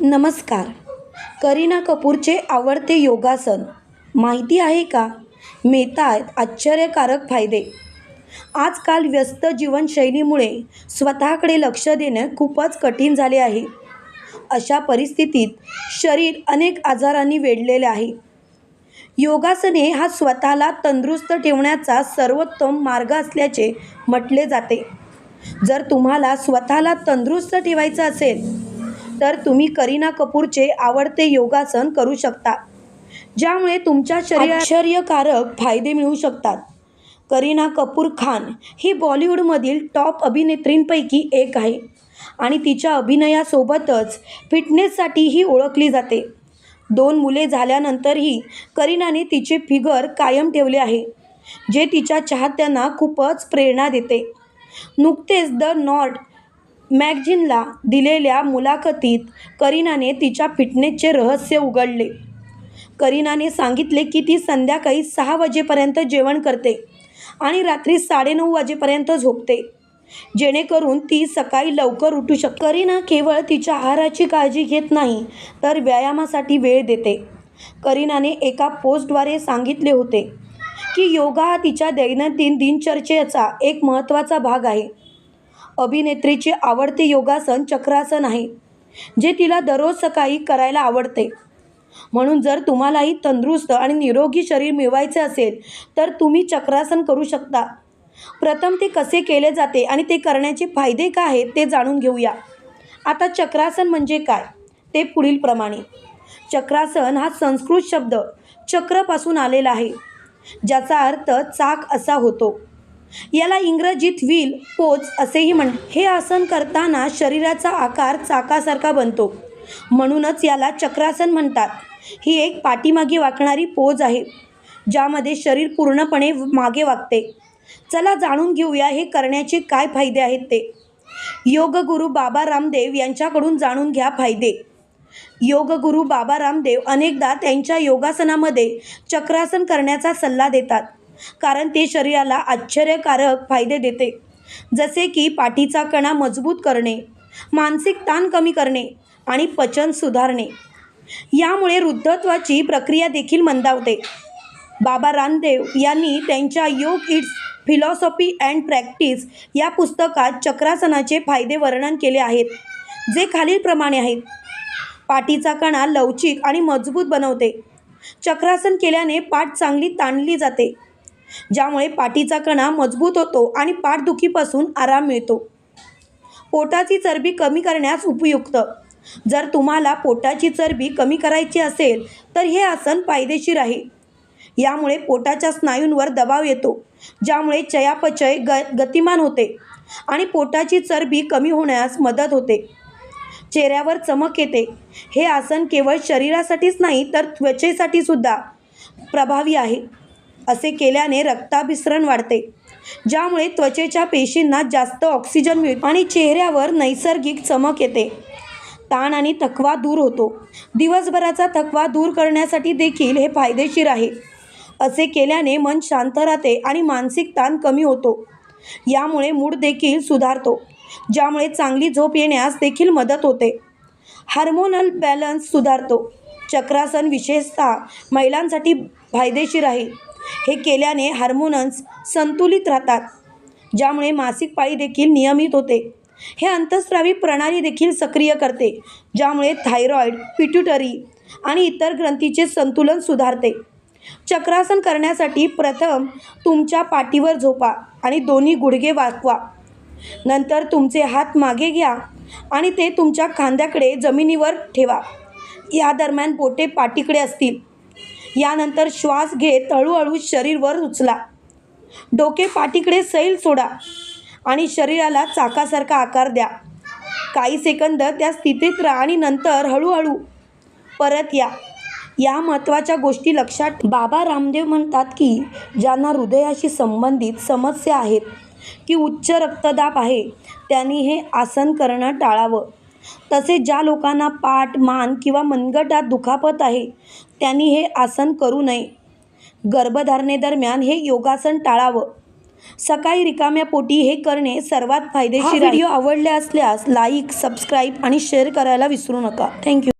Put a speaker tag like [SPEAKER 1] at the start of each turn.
[SPEAKER 1] नमस्कार. करीना कपूरचे आवडते योगासन. माहिती आहे का? मिळतात आश्चर्यकारक फायदे. आजकाल व्यस्त जीवनशैलीमुळे स्वतःकडे लक्ष देणं खूपच कठीण झाले आहे. अशा परिस्थितीत शरीर अनेक आजारांनी वेढलेले आहे. योगासने हा स्वतःला तंदुरुस्त ठेवण्याचा सर्वोत्तम मार्ग असल्याचे म्हटले जाते. जर तुम्हाला स्वतःला तंदुरुस्त ठेवायचं असेल तर तुम्ही करीना कपूरचे आवडते योगासन करू शकता ज्यामुळे तुमच्या शरीरात आश्चर्यकारक फायदे मिळू शकतात. करीना कपूर खान ही बॉलिवूडमधील टॉप अभिनेत्रींपैकी एक आहे आणि तिच्या अभिनयासोबतच फिटनेससाठीही ओळखली जाते. दोन मुले झाल्यानंतरही करीनाने तिचे फिगर कायम ठेवले आहे जे तिच्या चाहत्यांना खूपच प्रेरणा देते. नुकतेच द नॉर्ड मॅगझिनला दिलेल्या मुलाखतीत करीनाने तिच्या फिटनेसचे रहस्य उघडले. करीनाने सांगितले की ती संध्याकाळी सहा वाजेपर्यंत जेवण करते आणि रात्री साडेनऊ वाजेपर्यंत झोपते. जेणेकरून ती सकाळी लवकर उठू शक करीना केवळ तिच्या आहाराची काळजी घेत नाही तर व्यायामासाठी वेळ देते. करीनाने एका पोस्टद्वारे सांगितले होते की योगा हा तिच्या दैनंदिन दिनचर्चेचा एक महत्त्वाचा भाग आहे. अभिनेत्रीचे आवडते योगासन चक्रासन आहे जे तिला दररोज सकाळी करायला आवडते. म्हणून जर तुम्हालाही तंदुरुस्त आणि निरोगी शरीर मिळवायचे असेल तर तुम्ही चक्रासन करू शकता. प्रथम ते कसे केले जाते आणि ते करण्याचे फायदे काय आहेत ते जाणून घेऊया. आता चक्रासन म्हणजे काय? ते पुढीलप्रमाणे चक्रासन हा संस्कृत शब्द चक्रपासून आलेला आहे ज्याचा अर्थ चाक असा होतो. याला इंग्रजीत व्हील पोच असेही म्हण हे आसन करताना शरीराचा आकार चाकासारखा बनतो. म्हणूनच याला चक्रासन म्हणतात. ही एक पाठीमागे वाकणारी पोज आहे ज्यामध्ये शरीर पूर्णपणे मागे वागते. चला जाणून घेऊया हे करण्याचे काय फायदे आहेत ते. योगगुरू बाबा रामदेव यांच्याकडून जाणून घ्या फायदे. योगगुरू बाबा रामदेव अनेकदा त्यांच्या योगासनामध्ये चक्रासन करण्याचा सल्ला देतात. कारण ते शरीराला आश्चर्यकारक फायदे देते. जसे की पाठीचा कणा मजबूत करणे मानसिक ताण कमी करणे आणि पचन सुधारणे. यामुळे वृद्धत्वाची प्रक्रिया देखील मंदावते. बाबा रामदेव यांनी त्यांच्या योग इट्स फिलॉसॉफी अँड प्रॅक्टिस या पुस्तकात चक्रासनाचे फायदे वर्णन केले आहेत जे खालीलप्रमाणे आहेत. पाठीचा कणा लवचिक आणि मजबूत बनवते. चक्रासन केल्याने पाठ चांगली ताणली जाते. ज्यामुळे पाठीचा कणा मजबूत होतो आणि पाठदुखीपासून आराम मिळतो. पोटाची चरबी कमी करण्यास उपयुक्त. जर तुम्हाला पोटाची चरबी कमी करायची असेल तर हे आसन फायदेशीर आहे. यामुळे पोटाच्या स्नायूंवर दबाव येतो ज्यामुळे चयापचय ग गतिमान होते आणि पोटाची चरबी कमी होण्यास मदत होते. चेहऱ्यावर चमक येते. हे आसन केवळ शरीरासाठीच नाही तर त्वचेसाठी सुद्धा प्रभावी आहे. असे केल्याने रक्ताभिसरण वाढते. ज्यामुळे त्वचेच्या पेशींना जास्त ऑक्सिजन मिळतो आणि चेहऱ्यावर नैसर्गिक चमक येते. ताण आणि थकवा दूर होतो. दिवसभराचा थकवा दूर करण्यासाठी देखील हे फायदेशीर आहे. असे केल्याने मन शांत राहते आणि मानसिक ताण कमी होतो. यामुळे मूड देखील सुधारतो. ज्यामुळे चांगली झोप येण्यास देखील मदत होते. हार्मोनल बॅलन्स सुधारतो. चक्रासन विशेषतः महिलांसाठी फायदेशीर आहे. हे केल्याने हार्मोनन्स संतुलित राहतात ज्यामुळे मासिक पाळी देखील नियमित होते. हे अंतस्रावी प्रणाली देखील सक्रिय करते ज्यामुळे थायरॉईड पिट्युटरी आणि इतर ग्रंथीचे संतुलन सुधारते. चक्रासन करण्यासाठी प्रथम तुमच्या पाठीवर झोपा आणि दोन्ही गुडघे वाकवा नंतर तुमचे हात मागे घ्या आणि ते तुमच्या खांद्याकडे जमिनीवर ठेवा. या दरम्यान बोटे पाठीकडे असतील. यानंतर श्वास घेत हळूहळू शरीर वर उचला डोके पाठीकडे सैल सोडा आणि शरीराला चाकासारखा आकार द्या. काही सेकंद त्या स्थितीत राहा आणि नंतर हळूहळू परत या. या महत्त्वाच्या गोष्टी लक्षात बाबा रामदेव म्हणतात की ज्यांना हृदयाशी संबंधित समस्या आहेत की उच्च रक्तदाब आहे त्यांनी हे आसन करणं टाळावं. तसे ज्या लोकांना पाठ मान किंवा मनगटात दुखापत आहे त्यांनी हे आसन करू नये. गर्भधारणेदरम्यान हे योगासन टाळावं. सकाळी रिकाम्या पोटी हे करणे सर्वात फायदेशीर व्हिडिओ आवडले असल्यास लाईक सबस्क्राईब आणि शेअर करायला विसरू नका. थँक्यू.